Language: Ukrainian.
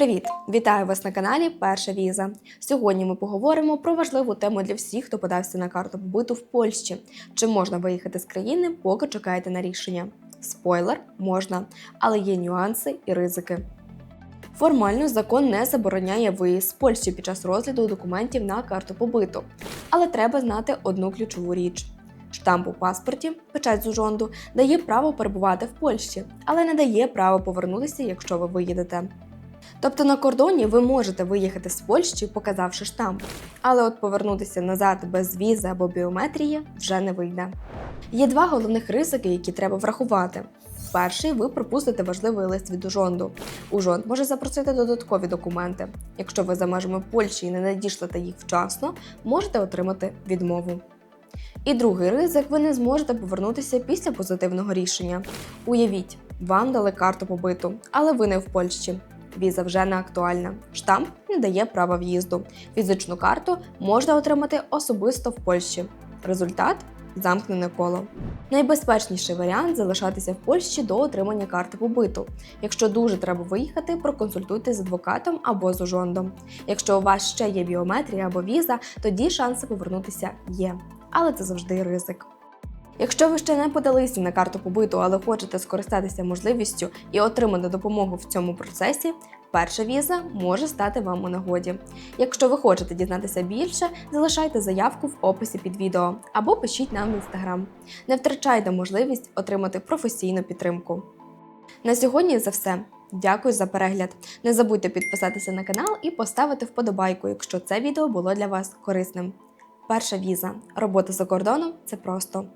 Привіт! Вітаю вас на каналі Перша Віза. Сьогодні ми поговоримо про важливу тему для всіх, хто подався на карту побиту в Польщі. Чи можна виїхати з країни, поки чекаєте на рішення? Спойлер, можна, але є нюанси і ризики. Формально закон не забороняє виїзд з Польщі під час розгляду документів на карту побиту, але треба знати одну ключову річ. Штамп у паспорті, печать з ужонду, дає право перебувати в Польщі, але не дає права повернутися, якщо ви виїдете. Тобто на кордоні ви можете виїхати з Польщі, показавши штамп, але от повернутися назад без візи або біометрії вже не вийде. Є два головних ризики, які треба врахувати. Перший ви пропустите важливий лист від ужонду. Ужонд може запросити додаткові документи. Якщо ви за межами Польщі і не надішлете їх вчасно, можете отримати відмову. І другий ризик ви не зможете повернутися після позитивного рішення. Уявіть, вам дали карту побиту, але ви не в Польщі. Віза вже не актуальна. Штамп не дає права в'їзду. Фізичну карту можна отримати особисто в Польщі. Результат замкнене коло. Найбезпечніший варіант залишатися в Польщі до отримання карти побиту. Якщо дуже треба виїхати, проконсультуйтесь з адвокатом або з ужондом. Якщо у вас ще є біометрія або віза, тоді шанси повернутися є. Але це завжди ризик. Якщо ви ще не подалися на карту побиту, але хочете скористатися можливістю і отримати допомогу в цьому процесі, перша віза може стати вам у нагоді. Якщо ви хочете дізнатися більше, залишайте заявку в описі під відео або пишіть нам в інстаграм. Не втрачайте можливість отримати професійну підтримку. На сьогодні це все. Дякую за перегляд. Не забудьте підписатися на канал і поставити вподобайку, якщо це відео було для вас корисним. Перша віза. Робота за кордоном це просто.